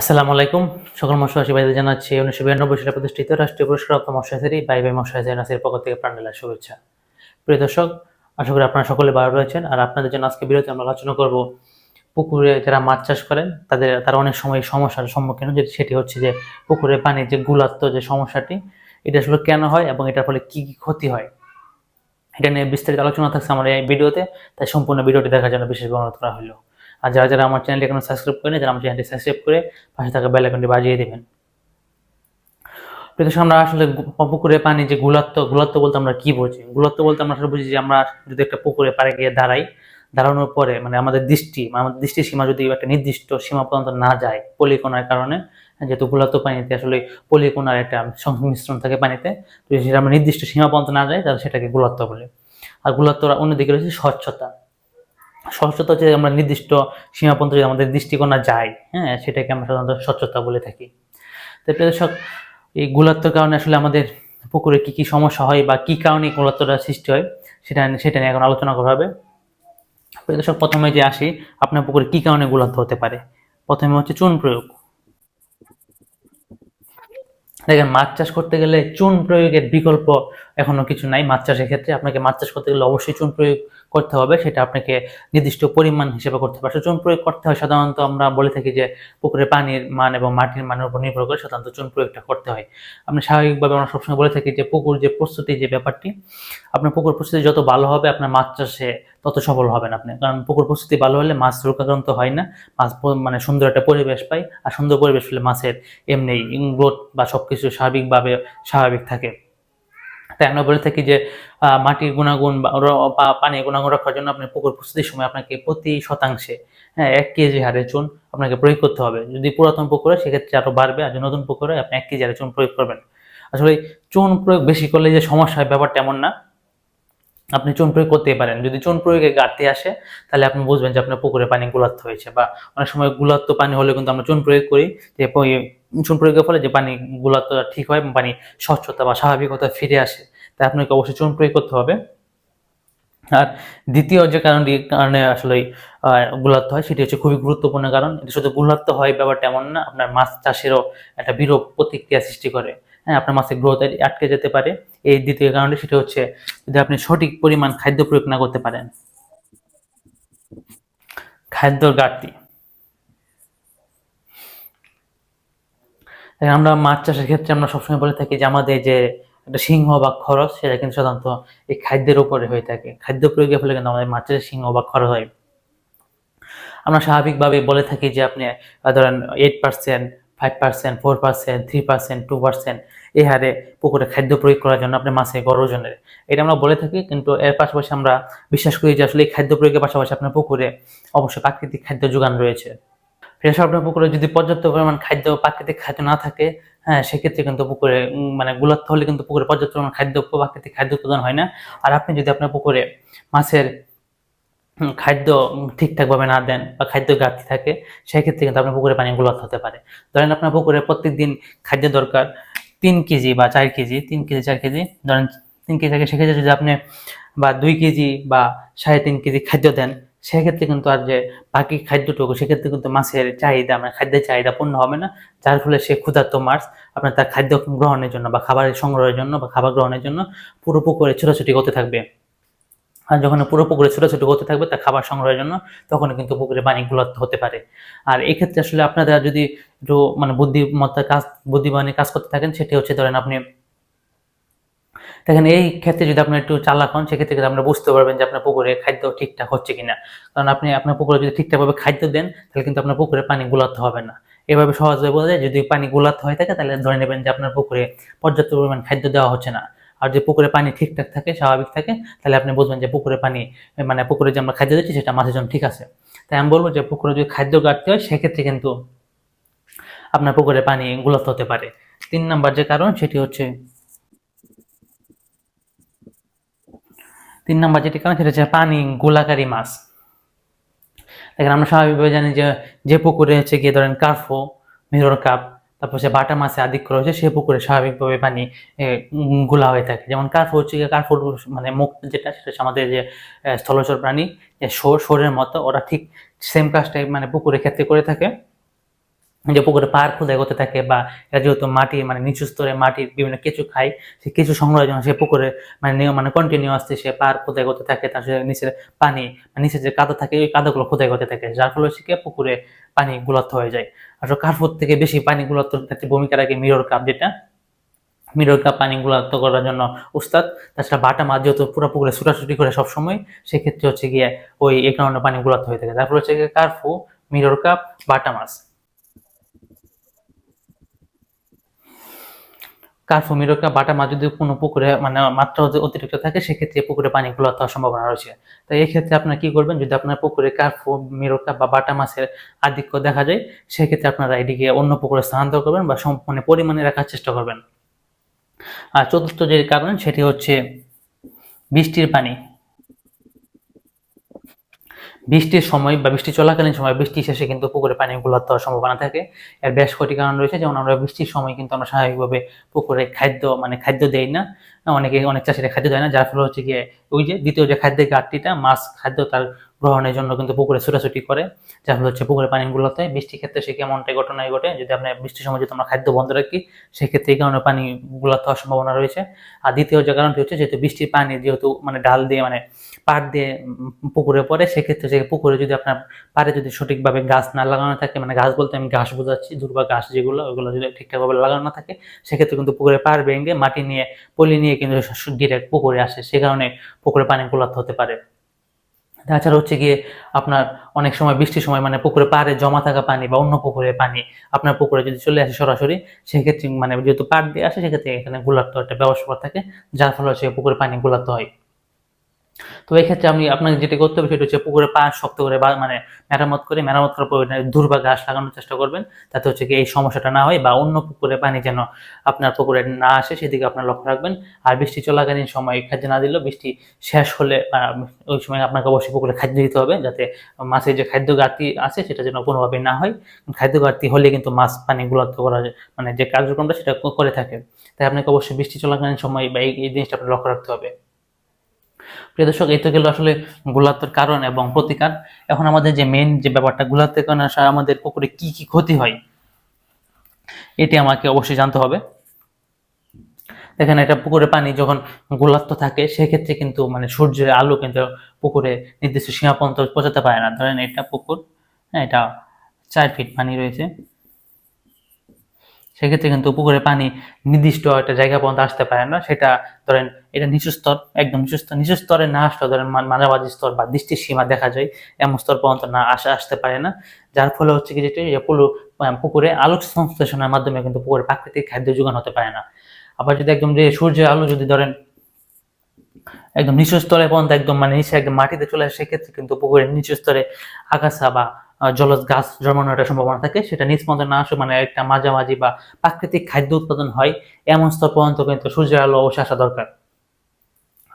আসসালামু আলাইকুম। সকল মশাসী ভাইদের জানাচ্ছি, উনিশশো বিরানব্বই সালে প্রতিষ্ঠিত রাষ্ট্রীয় পুরস্কার পুরস্কারপ্রাপ্ত মশাসেরি বাই বাই মশাসের নাসের পক্ষ থেকে প্রাণেলা শুভেচ্ছা। প্রিয় দর্শক, আশা করি আপনারা সকলে ভালো রয়েছেন। আর আপনাদের জন্য আজকে বিরতি আমরা আলোচনা করব পুকুরে যারা মাছ চাষ করেন, তাদের, তারা অনেক সময় সমস্যার সম্মুখীন হয় যেটি, সেটি হচ্ছে যে পুকুরে পানির যে গুলাত্ম যে সমস্যাটি, এটা আসলে কেন হয় এবং এটার ফলে কি কি ক্ষতি হয়? এটা নিয়ে বিস্তারিত আলোচনা থাকছে আমার এই ভিডিওতে, তাই সম্পূর্ণ ভিডিওটি দেখার জন্য বিশেষ অনুরোধ করা হলো। আর যারা যারা আমার চ্যানেলটি এখনও সাবস্ক্রাইব করেনি যারা আমার চ্যানেলটি সাবস্ক্রাইব করে পাশে থাকা বেল আইকনটি বাজিয়ে দেবেন। প্রত্যেক আমরা আসলে পুকুরে পানি যে গুলাত্ম গুলাত্ম বলতে আমরা কি বুঝি? গুলাত্ম বলতে আমরা আসলে বুঝি যে আমরা যদি একটা পুকুরে পাড়ে গিয়ে দাঁড়াই, দাঁড়ানোর পরে মানে আমাদের দৃষ্টি মানে আমাদের দৃষ্টি সীমা যদি একটা নির্দিষ্ট সীমা পর্যন্ত না যায় পলিকোনার কারণে, যেহেতু গুলাত্ম পানিতে আসলে পলিকোনার একটা সংমিশ্রণ থাকে পানিতে, তো সেটা আমরা নির্দিষ্ট সীমা পর্যন্ত না যায় তাহলে সেটাকে গুলাত্ম বলে। আর গুলাত্ম অন্যদিকে রয়েছে স্বচ্ছতা। স্বচ্ছতা হচ্ছে আমরা নির্দিষ্ট সীমা পর্যন্ত যদি আমাদের দৃষ্টিকোণা যায় হ্যাঁ সেটাকে আমরা সাধারণত স্বচ্ছতা বলে থাকি। তো এই গুলাত্বর কারণে আসলে আমাদের পুকুরে কি কি সমস্যা হয় বা কি কারণে এই গুলাত্বটা সৃষ্টি হয়, সেটা সেটা নিয়ে এখন আলোচনা করা হবে। প্রিয় দর্শক, প্রথমে যে আসি, আপনার পুকুরে কি কারণে গুলাত্ব হতে পারে? প্রথমে হচ্ছে চুন প্রয়োগ। দেখেন, মাছ চাষ করতে গেলে চুন প্রয়োগের বিকল্প এখনও কিছু নাই মাছ চাষের ক্ষেত্রে। আপনাকে মাছ চাষ করতে গেলে অবশ্যই চুন প্রয়োগ করতে হবে, সেটা আপনাকে নির্দিষ্ট পরিমাণ হিসেবে করতে হবে। চুন প্রয়োগ করতে হয়, সাধারণত আমরা বলে থাকি যে পুকুরে পানির মান এবং মাটির মানের উপর নির্ভর করে সাধারণত চুন প্রয়োগটা করতে হয়। আমরা স্বাভাবিকভাবে আমরা সবসময় বলে থাকি যে পুকুর যে প্রস্তুতি যে ব্যাপারটি, আপনার পুকুর প্রস্তুতি যত ভালো হবে, আপনার মাছ চাষে তত সফল হবেন আপনি। কারণ পুকুর প্রস্তুতি ভালো হলে মাছ রোগাক্রান্ত হয় না, মাছ মানে সুন্দর একটা পরিবেশ পায় আর সুন্দর পরিবেশ হলে মাছের এমনি গ্রোথ বা সবকিছু স্বাভাবিকভাবে স্বাভাবিক থাকে। তাই আমরা বলে থাকি যে মাটির গুণাগুণ বা পানির গুণাগুণ রক্ষার জন্য আপনি পুকুর প্রস্তুতির সময় আপনাকে প্রতি শতাংশে হ্যাঁ এক কেজি হারে চুন আপনাকে প্রয়োগ করতে হবে। যদি পুরাতন পুকুরে সেক্ষেত্রে আরও বাড়বে, আর নতুন পুকুরে আপনি এক কেজি হারে চুন প্রয়োগ করবেন। আসলে চুন প্রয়োগ বেশি করলে যে সমস্যা হয় ব্যাপারটা এমন না। আপনি চুন প্রয়োগ করতেই পারেন। যদি চুন প্রয়োগে ঘাটতি আসে, তাহলে আপনি বুঝবেন যে আপনার পুকুরে পানি গুলাত্ম হয়েছে বা অনেক সময় গুলাত্ম পানি হলে কিন্তু আমরা চুন প্রয়োগ করি যে চুন প্রয়োগের ফলে যে পানি গুলাত্ম ঠিক হয় পানি স্বচ্ছতা বা স্বাভাবিকতা ফিরে আসে। তাই আপনাকে অবশ্যই চুন প্রয়োগ করতে হবে। আর দ্বিতীয় যে কারণটি কারণে আসলে গুলাত্ম হয়, সেটি হচ্ছে খুবই গুরুত্বপূর্ণ কারণ এটা শুধু গুলাত্ম হয় ব্যাপারটা এমন না, আপনার মাছ চাষেরও একটা বিরূপ প্রতিক্রিয়া সৃষ্টি করে। হ্যাঁ আপনার মাছের গ্রোথ আটকে যেতে পারে। এই দ্বিতীয় কারণটি সেটা হচ্ছে যদি আপনি সঠিক পরিমাণ খাদ্য প্রয়োগ না করতে পারেন। খাদ্যর ঘাটতি। আমরা মাছ চাষের ক্ষেত্রে আমরা সবসময় বলে থাকি যে আমাদের যে একটা সিংহ বা খরচ, সেটা কিন্তু সাধারণত এই খাদ্যের উপরে হয়ে থাকে। খাদ্য প্রয়োগের ফলে কিন্তু আমাদের মাছের সিংহ বা খরচ হয়। আমরা স্বাভাবিকভাবে বলে থাকি যে আপনি ধরেন eight percent five percent four percent three percent two percent এই হারে পুকুরে খাদ্য প্রয়োগ করার জন্য আপনি মাছের গড় ওজনের এটা আমরা বলে থাকি, কিন্তু এর পাশাপাশি আমরা বিশ্বাস করি যে আসলে এই খাদ্য প্রয়োগের পাশাপাশি আপনার পুকুরে অবশ্যই প্রাকৃতিক খাদ্য যোগান রয়েছে। ফ্রেশ আপনার পুকুরে যদি পর্যাপ্ত পরিমাণ খাদ্য প্রাকৃতিক খাদ্য না থাকে হ্যাঁ সেক্ষেত্রে কিন্তু পুকুরে মানে গুলাত্ম হলে কিন্তু পুকুরে পর্যাপ্ত পরিমাণ খাদ্য প্রাকৃতিক খাদ্য উৎপাদন হয় না। আর আপনি যদি আপনার পুকুরে মাছের খাদ্য ঠিকঠাকভাবে না দেন বা খাদ্য ঘাটতি থাকে, সেক্ষেত্রে কিন্তু আপনার পুকুরে পানি গুলাত্ম হতে পারে। ধরেন আপনার পুকুরে প্রত্যেক দিন খাদ্য দরকার তিন কেজি বা চার কেজি, তিন কেজি, চার কেজি। ধরেন তিন কেজি থাকে সেক্ষেত্রে যদি আপনি বা দুই কেজি বা সাড়ে তিন কেজি খাদ্য দেন সেক্ষেত্রে কিন্তু আর যে বাকি খাদ্যটুকু, সেক্ষেত্রে কিন্তু মাছের চাহিদা মানে খাদ্যের চাহিদা পূর্ণ হবে না। যার ফলে সে ক্ষুধার্ত মাছ, আপনার তার খাদ্য গ্রহণের জন্য বা খাবারের সংগ্রহের জন্য বা খাবার গ্রহণের জন্য পুরো পুকুরে ছোটাছুটি করতে থাকবে। আর যখন পুরো পুকুরে ছোটাছুটি করতে থাকবে তার খাবার সংগ্রহের জন্য, তখন কিন্তু পুকুরে পানি গুলাত্ম হতে পারে। আর এই ক্ষেত্রে আসলে আপনারা যদি একটু মানে বুদ্ধিমত্তার কাজ, বুদ্ধিমানের কাজ করতে থাকেন, সেটি হচ্ছে ধরেন আপনি দেখেন, এই ক্ষেত্রে যদি আপনি একটু চালাক হন, সেক্ষেত্রে কিন্তু আপনি বুঝতে পারবেন যে আপনার পুকুরে খাদ্য ঠিকঠাক হচ্ছে কিনা। কারণ আপনি, আপনার পুকুরে যদি ঠিকঠাকভাবে খাদ্য দেন, তাহলে কিন্তু আপনার পুকুরে পানি গুলাতে হবে না। এভাবে সহজভাবে বোঝা যায়, যদি পানি গুলাতে হয়ে থাকে, তাহলে ধরে নেবেন যে আপনার পুকুরে পর্যাপ্ত পরিমাণ খাদ্য দেওয়া হচ্ছে না। আর যে পুকুরে পানি ঠিকঠাক থাকে, স্বাভাবিক থাকে, তাহলে আপনি বুঝবেন যে পুকুরে পানি মানে পুকুরে যে আমরা খাদ্য দিচ্ছি, সেটা মাছের জন্য ঠিক আছে। তাই আমি বলব যে পুকুরে যদি খাদ্য ঘাটতি হয়, সেক্ষেত্রে কিন্তু আপনার পুকুরে পানি গুলাতে হতে পারে। তিন নাম্বার যে কারণ, সেটি হচ্ছে তিন নম্বর যেটি কারণ, সেটা হচ্ছে পানি, গোলাকারী মাছ। দেখেন, আমরা স্বাভাবিকভাবে জানি যে যে পুকুরে হচ্ছে গিয়ে ধরেন কার্ফো মিরর কাপ, তারপর সে বাটা মাছে আধিক্য রয়েছে, সে পুকুরে স্বাভাবিকভাবে পানি গোলা হয়ে থাকে। যেমন কার্ফো হচ্ছে গিয়ে কার্ফোর মানে মুখ যেটা, সেটা হচ্ছে আমাদের যে স্থলচর প্রাণী, যে সোর সোরের মতো, ওরা ঠিক সেম কাজটাই মানে পুকুরে ক্ষেত্রে করে থাকে। যে পুকুরে পাহাড় খোদাই করতে থাকে বা এরা যেহেতু মাটি মানে নিচু স্তরে মাটির বিভিন্ন কিছু খায় সে কিছু সংগ্রহের জন্য সে পুকুরে মানে মানে কন্টিনিউয়াসলি সে পাহাড় খোদাই করতে থাকে, তার সাথে নিচের পানি মানে নিচে যে কাদা থাকে, ওই কাদাগুলো খোদাই করতে থাকে, যার ফলে সে পুকুরে পানি গুলাত্ম হয়ে যায়। আসলে কার্ফুর থেকে বেশি পানি গুলাত্ম ক্ষেত্রে ভূমিকা রাখে মিরর কাপ যেটা। মিরর কাপ পানি গুলাত্ম করার জন্য উস্তাদ, তাছাড়া বাটা মাছ যেহেতু পুরো পুকুরে ছুটাছুটি করে সবসময়, সেক্ষেত্রে হচ্ছে গিয়ে ওই এই কারণে পানি গুলাত্ম হয়ে থাকে। তার ফলে হচ্ছে গিয়ে কার্ফু মিরর কাপ বাটা মাছ। কার্ফু মিরকা বাটা মাছ যদি কোনো পুকুরে মানে মাত্রা অতিরিক্ত থাকে, সেক্ষেত্রে পুকুরে পানি গুলো হওয়ার সম্ভাবনা রয়েছে। তাই এই ক্ষেত্রে আপনারা কি করবেন? যদি আপনার পুকুরে কার্ফোমিরোকা বা বাটা মাছের আধিক্য দেখা যায়, সেক্ষেত্রে আপনারা এটিকে অন্য পুকুরে স্থানান্তর করবেন বা সম্পূর্ণ পরিমাণে রাখার চেষ্টা করবেন। আর চতুর্থ যে কারণ, সেটি হচ্ছে বৃষ্টির পানি। বৃষ্টির সময় বা বৃষ্টি চলাকালীন সময় বৃষ্টি শেষে কিন্তু পুকুরে পানি গুলাতে হওয়ার সম্ভাবনা থাকে। এর বেশ কটি কারণ রয়েছে, যেমন আমরা বৃষ্টির সময় কিন্তু আমরা স্বাভাবিকভাবে পুকুরে খাদ্য মানে খাদ্য দেই না। অনেকে অনেক চাষিরা খাদ্য দেয় না, যার ফলে হচ্ছে গিয়ে ওই যে দ্বিতীয় যে খাদ্যের ঘাটতিটা, মাছ খাদ্য তার গ্রহণের জন্য কিন্তু পুকুরে ছুটাছুটি করে, যার ফলে হচ্ছে পুকুরে পানিগুলোতে বৃষ্টির ক্ষেত্রে সে কেমনটাই ঘটনাই ঘটে, যদি আপনার বৃষ্টির সময় যদি আমরা খাদ্য বন্ধ রাখি, সেক্ষেত্রে এই কারণে পানি গুলাতে হওয়ার সম্ভাবনা রয়েছে। আর দ্বিতীয় যে কারণটি হচ্ছে যেহেতু বৃষ্টির পানি যেহেতু মানে ডাল দিয়ে মানে পাট দিয়ে পুকুরে পড়ে, সেক্ষেত্রে যে পুকুরে যদি আপনার পাড়ে যদি সঠিকভাবে গাছ না লাগানো থাকে মানে গাছ বলতে আমি ঘাস বোঝাচ্ছি, দুর্বা ঘাস যেগুলো, ওগুলো যদি ঠিকঠাকভাবে লাগানো থাকে, সেক্ষেত্রে কিন্তু পুকুরে পাড় ভেঙে মাটি নিয়ে, পলি নিয়ে কিন্তু ডিরেক্ট পুকুরে আসে, সে কারণে পুকুরে পানি গোলাতে হতে পারে। তাছাড়া হচ্ছে গিয়ে আপনার অনেক সময় বৃষ্টির সময় মানে পুকুরে পাড়ে জমা থাকা পানি বা অন্য পুকুরে পানি আপনার পুকুরে যদি চলে আসে সরাসরি, সেক্ষেত্রে মানে যেহেতু পাড় দিয়ে আসে, সেক্ষেত্রে এখানে গোলাপ্ত একটা ব্যবস্থা থাকে, যার ফলে হচ্ছে পুকুরে পানি গোলাপ্ত হয়। তো এই ক্ষেত্রে আমি আপনাকে যেটা করতে হবে সেটা হচ্ছে পুকুরে পা শক্ত করে বা মানে মেরামত করে মেরামত করার পর দূর বা ঘাস লাগানোর চেষ্টা করবেন তাতে হচ্ছে কি এই সমস্যাটা না হয় বা অন্য পুকুরে পানি যেন আপনার পুকুরে না আসে সেদিকে আপনার লক্ষ্য রাখবেন। আর বৃষ্টি চলাকালীন সময় খাদ্য না দিলেও বৃষ্টি শেষ হলে ওই সময় আপনাকে অবশ্যই পুকুরে খাদ্য দিতে হবে, যাতে মাছের যে খাদ্য ঘাটতি আছে সেটা যেন কোনোভাবে না হয়। খাদ্য ঘাটতি হলে কিন্তু মাছ পানি গুলাত্ত করা মানে যে কার্যক্রমটা সেটা করে থাকে। তাই আপনাকে অবশ্যই বৃষ্টি চলাকালীন সময় বা এই জিনিসটা আপনার লক্ষ্য রাখতে হবে। প্রিয় দর্শক, এই তো গেল আসলে গুলাতের কারণ এবং প্রতিকার। এখন আমাদের যে মেন যে ব্যাপারটা গুলাতের কারণে আমাদের পুকুরে কি কি ক্ষতি হয়, এটি আমাকে অবশ্যই জানতে হবে। দেখেন এটা পুকুরে পানি যখন গোলাত্ম থাকে, সেক্ষেত্রে কিন্তু মানে সূর্যের আলো কিন্তু পুকুরে নির্দিষ্ট সীমা পর্যন্ত পৌঁছাতে পারে না। ধরেন এটা পুকুর হ্যাঁ এটা চার ফিট পানি রয়েছে। সেক্ষেত্রে কিন্তু পুকুরে পানি নির্দিষ্ট একটা জায়গা পর্যন্ত আসতে পারে না। সেটা ধরেন এটা নিচু স্তর, একদম নিচু স্তর, নিচু স্তরে না আসলে ধরেন মাঝামাঝি স্তর বা দৃষ্টির সীমা দেখা যায়, এমন স্তর পর্যন্ত না আসা, আসতে পারে না। যার ফলে হচ্ছে কি যেটি পুকুরে আলোক সংশ্লেষণের মাধ্যমে কিন্তু পুকুরে প্রাকৃতিক খাদ্য যোগান হতে পারে না। আবার যদি একদম যে সূর্যের আলো যদি ধরেন একদম নিচু স্তরে পর্যন্ত একদম মানে নিচে একদম মাটিতে চলে আসে, সেক্ষেত্রে কিন্তু পুকুরের নিচু স্তরে আগাছা বা জলজ গাছ জন্মানোর একটা সম্ভাবনা থাকে। সেটা নিজ না আসে মানে একটা মাঝামাঝি বা প্রাকৃতিক খাদ্য উৎপাদন হয়। এমন স্তর পর্যন্ত কিন্তু সূর্যের আলো অবশ্যই আসা দরকার।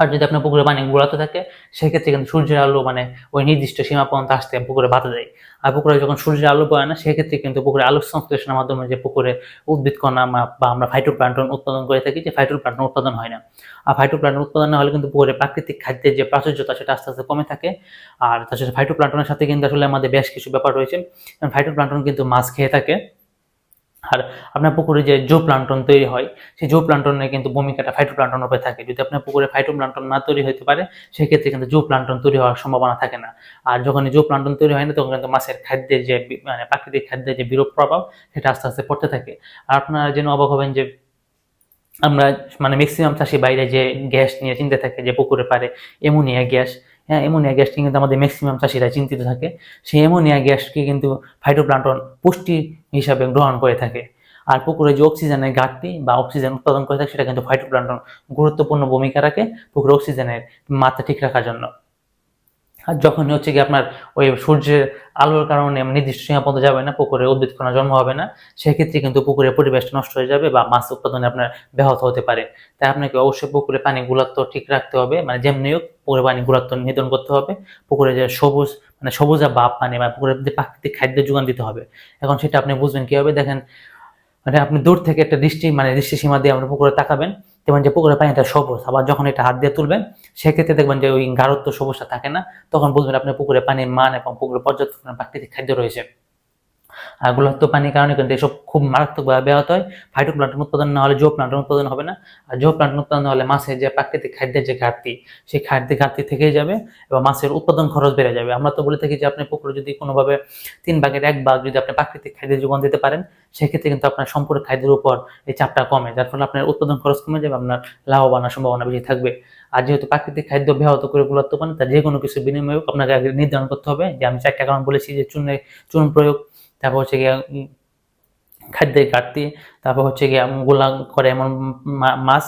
আর যদি আপনার পুকুরে পানি গুলাতে থাকে, সেক্ষেত্রে কিন্তু সূর্যের আলো মানে ওই নির্দিষ্ট সীমা পর্যন্ত আসতে পুকুরে বাধা দেয়। আর পুকুরে যখন সূর্যের আলো পড়ে না, সেক্ষেত্রে কিন্তু পুকুরে আলোক সংশ্লেষণের মাধ্যমে যে পুকুরে উদ্ভিদ কণা বা আমরা ফাইটোপ্লান্টন উৎপাদন করে থাকি, যে ফাইটোপ্লান্টন উৎপাদন হয় না। আর ফাইটোপ্লান্টন উৎপাদন না হলে কিন্তু পুকুরে প্রাকৃতিক খাদ্যের যে প্রাচুর্যতা, সেটা আস্তে আস্তে কমে থাকে। আর তাছাড়া ফাইটোপ্লান্টনের সাথে কিন্তু আসলে আমাদের বেশ কিছু ব্যাপার রয়েছে। ফাইটোপ্লান্টন কিন্তু মাছ খেয়ে থাকে। আর আপনার পুকুরে যে জো প্লান্টন তৈরি হয়, সেই জো প্লান্টনের কিন্তু ভূমিকাটা ফাইটো প্লান্টন উপরে থাকে। যদি আপনার পুকুরে ফাইটো প্লান্টন না তৈরি হতে পারে, সেক্ষেত্রে কিন্তু জো প্লান্টন তৈরি হওয়ার সম্ভাবনা থাকে না। আর যখন জো প্লান্টন তৈরি হয় না, তখন কিন্তু মাছের খাদ্যের যে মানে প্রাকৃতিক খাদ্যের যে বিরূপ প্রভাব, সেটা আস্তে আস্তে পড়তে থাকে। আর আপনারা যেন অবাক হবেন যে আমরা মানে ম্যাক্সিমাম চাষি বাইরে যে গ্যাস নিয়ে চিনতে থাকে যে পুকুরে পারে এমোনিয়া গ্যাস হ্যাঁ অ্যামোনিয়া গ্যাসটি কিন্তু আমাদের ম্যাক্সিমাম চাষিরা চিন্তিত থাকে। সেই অ্যামোনিয়া গ্যাসকে কিন্তু ফাইটোপ্লান্টন পুষ্টি হিসাবে গ্রহণ করে থাকে। আর পুকুরে যে অক্সিজেনের ঘাটতি বা অক্সিজেন উৎপাদন করে থাকে, সেটা কিন্তু ফাইটোপ্লান্টন গুরুত্বপূর্ণ ভূমিকা রাখে পুকুরে অক্সিজেনের মাত্রা ঠিক রাখার জন্য। আর যখন হচ্ছে কি আপনার ওই সূর্যের আলোর কারণে নির্দিষ্ট সীমা পর্যন্ত যাবে না, পুকুরে উদ্ভিদ কোনো জন্ম হবে না, সেক্ষেত্রে কিন্তু পুকুরের পরিবেশটা নষ্ট হয়ে যাবে বা মাছ উৎপাদনে আপনার ব্যাহত হতে পারে। তাই আপনাকে অবশ্যই পুকুরে পানি গুলাত্ব ঠিক রাখতে হবে মানে যেমনি হোক পুকুরে পানি গুলাত্ব নিয়ন্ত্রণ করতে হবে, পুকুরে যে সবুজ মানে সবুজা বাপ পানি বা পুকুরের প্রাকৃতিক খাদ্য যোগান দিতে হবে। এখন সেটা আপনি বুঝবেন কীভাবে? দেখেন মানে আপনি দূর থেকে একটা দৃষ্টি মানে দৃষ্টি সীমা দিয়ে আপনি পুকুরে তাকাবেন, দেখবেন যে পুকুরের পানিটা সবুজ। আবার যখন এটা হাত দিয়ে তুলবেন, সেক্ষেত্রে দেখবেন যে ওই গাঢ়ত্ব সবুজটা থাকে না, তখন বুঝবেন আপনি পুকুরে পানির মান এবং পুকুরে পর্যাপ্ত প্রাকৃতিক খাদ্য রয়েছে। আর গুলাত্ম পানির কারণে কিন্তু এসব খুব মারাত্মকভাবে ব্যাহত হয়। ফাইটো প্লান্টন উৎপাদন না হলে জো প্লান্টন উৎপাদন হবে না। আর জো প্লান্টন উৎপাদন হলে মাছের যে প্রাকৃতিক খাদ্যের যে ঘাটতি, সেই খাদ্যের ঘাটতি থেকেই যাবে এবং মাছের উৎপাদন খরচ বেড়ে যাবে। আমরা তো বলে থাকি যে আপনি পুকুরে যদি কোনোভাবে তিন ভাগের এক ভাগ যদি আপনি প্রাকৃতিক খাদ্যের যোগান দিতে পারেন, সেক্ষেত্রে কিন্তু আপনার সম্পূর্ণ খাদ্যের উপর এই চাপটা কমে। যার ফলে আপনার উৎপাদন খরচ কমে যাবে, আপনার লাভবানের সম্ভাবনা বেশি থাকবে। আর যেহেতু প্রাকৃতিক খাদ্য ব্যাহত করে গুলাত্ব পান তার যে কোনো কিছু বিনিময়ে আপনাকে আগে নির্ধারণ করতে হবে। যে আমি চারটা কারণ বলেছি যে চুনে, চুন প্রয়োগ তারপর হচ্ছে গিয়ে খাদ্যের ঘাটতি, তারপর হচ্ছে গিয়ে গোলা করে এমন মাছ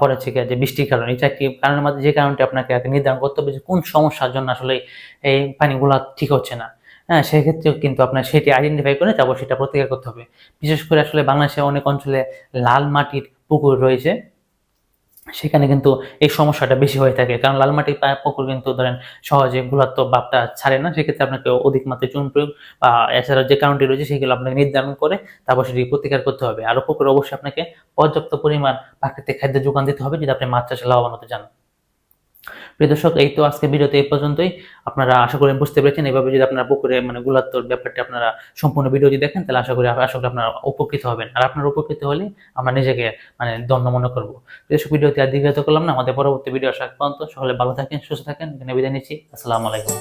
পরে হচ্ছে গিয়ে যে বৃষ্টির কারণ এই চারটি কারণের মধ্যে, যে কারণটি আপনাকে নির্ধারণ করতে হবে যে কোন সমস্যার জন্য আসলে এই পানিগুলা ঠিক হচ্ছে না? হ্যাঁ সেক্ষেত্রেও কিন্তু আপনার সেটি আইডেন্টিফাই করে তারপর সেটা প্রতিকার করতে হবে। বিশেষ করে আসলে বাংলাদেশের অনেক অঞ্চলে লাল মাটির পুকুর রয়েছে। সেখানে কিন্তু এই সমস্যাটা বেশি হয়ে থাকে। কারণ লাল মাটির পুকুর কিন্তু ধরেন সহজে গুলাত্ব বাপটা ছাড়ে না, সেক্ষেত্রে আপনাকে অধিক মাত্রায় চুন প্রয়োগ বা এছাড়া যে কারণটি রয়েছে সেগুলো আপনাকে নির্ধারণ করে তারপর সেটি প্রতিকার করতে হবে। আর পুকুরে অবশ্যই আপনাকে পর্যাপ্ত পরিমাণ প্রাকৃতিক খাদ্য যোগান দিতে হবে যদি আপনি মাছ চাষে লাভবান হতে চান। প্রিয় দর্শক, এই তো আজকে ভিডিওতে এই পর্যন্তই। আপনারা আশা করি বুঝতে পেরেছেন। এইভাবে যদি আপনারা পুকুরে মানে গুলাত্তর ব্যাপারটা আপনারা সম্পূর্ণ ভিডিও যদি দেখেন, তাহলে আশা করি আশা করি আপনারা উপকৃত হবেন। আর আপনারা উপকৃত হলে আমরা নিজেকে মানে ধন্য মনে করব। প্রিয় দর্শক ভিডিওতে আর দীর্ঘায়িত করলাম না। আমাদের পরবর্তী ভিডিও আশা পর্যন্ত সকলে ভালো থাকেন, সুস্থ থাকেন। বিদায় নিচ্ছি। আসসালামু আলাইকুম।